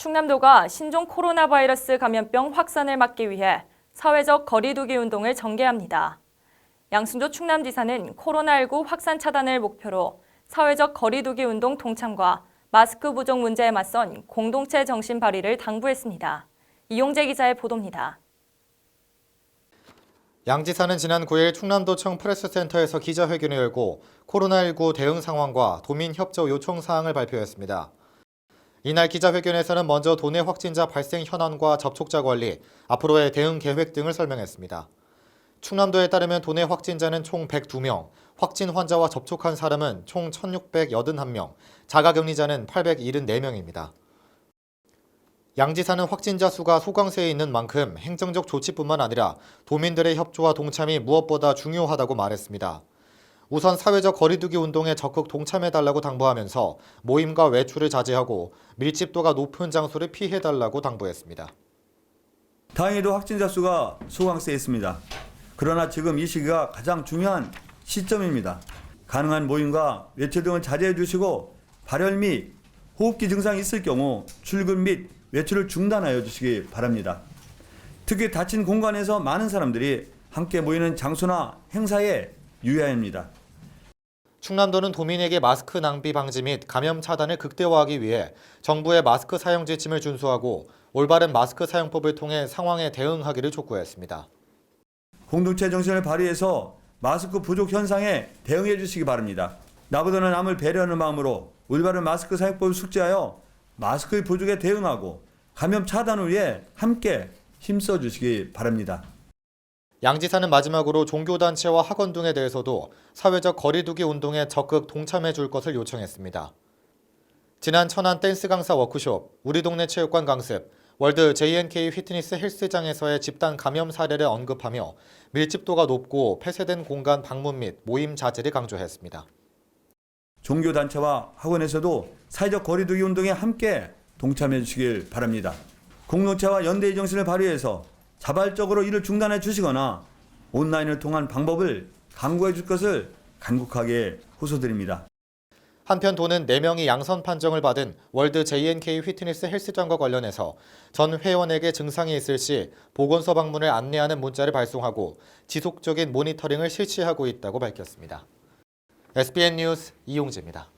충남도가 신종 코로나 바이러스 감염병 확산을 막기 위해 사회적 거리두기 운동을 전개합니다. 양순조 충남지사는 코로나19 확산 차단을 목표로 사회적 거리두기 운동 동참과 마스크 부족 문제에 맞선 공동체 정신 발휘를 당부했습니다. 이용재 기자의 보도입니다. 양 지사는 지난 9일 충남도청 프레스센터에서 기자회견을 열고 코로나19 대응 상황과 도민 협조 요청 사항을 발표했습니다. 이날 기자회견에서는 먼저 도내 확진자 발생 현황과 접촉자 관리, 앞으로의 대응 계획 등을 설명했습니다. 충남도에 따르면 도내 확진자는 총 102명, 확진 환자와 접촉한 사람은 총 1,681명, 자가격리자는 874명입니다. 양 지사는 확진자 수가 소강세에 있는 만큼 행정적 조치뿐만 아니라 도민들의 협조와 동참이 무엇보다 중요하다고 말했습니다. 우선 사회적 거리두기 운동에 적극 동참해달라고 당부하면서 모임과 외출을 자제하고 밀집도가 높은 장소를 피해달라고 당부했습니다. 다행히도 확진자 수가 소강세에 있습니다. 그러나 지금 이 시기가 가장 중요한 시점입니다. 가능한 모임과 외출 등을 자제해 주시고 발열 및 호흡기 증상이 있을 경우 출근 및 외출을 중단하여 주시기 바랍니다. 특히 닫힌 공간에서 많은 사람들이 함께 모이는 장소나 행사에 유의해야 합니다. 충남도는 도민에게 마스크 낭비 방지 및 감염 차단을 극대화하기 위해 정부의 마스크 사용 지침을 준수하고 올바른 마스크 사용법을 통해 상황에 대응하기를 촉구했습니다. 공동체 정신을 발휘해서 마스크 부족 현상에 대응해 주시기 바랍니다. 나보다는 남을 배려하는 마음으로 올바른 마스크 사용법을 숙지하여 마스크의 부족에 대응하고 감염 차단을 위해 함께 힘써 주시기 바랍니다. 양 지사는 마지막으로 종교단체와 학원 등에 대해서도 사회적 거리두기 운동에 적극 동참해 줄 것을 요청했습니다. 지난 천안 댄스 강사 워크숍, 우리 동네 체육관 강습, 월드 JNK 휘트니스 헬스장에서의 집단 감염 사례를 언급하며 밀집도가 높고 폐쇄된 공간 방문 및 모임 자제를 강조했습니다. 종교단체와 학원에서도 사회적 거리두기 운동에 함께 동참해 주시길 바랍니다. 공동체와 연대의 정신을 발휘해서 자발적으로 이를 중단해 주시거나 온라인을 통한 방법을 강구해 줄 것을 간곡하게 호소드립니다. 한편 도는 4명이 양선 판정을 받은 월드 JNK 휘트니스 헬스장과 관련해서 전 회원에게 증상이 있을 시 보건소 방문을 안내하는 문자를 발송하고 지속적인 모니터링을 실시하고 있다고 밝혔습니다. SBN 뉴스 이용재입니다.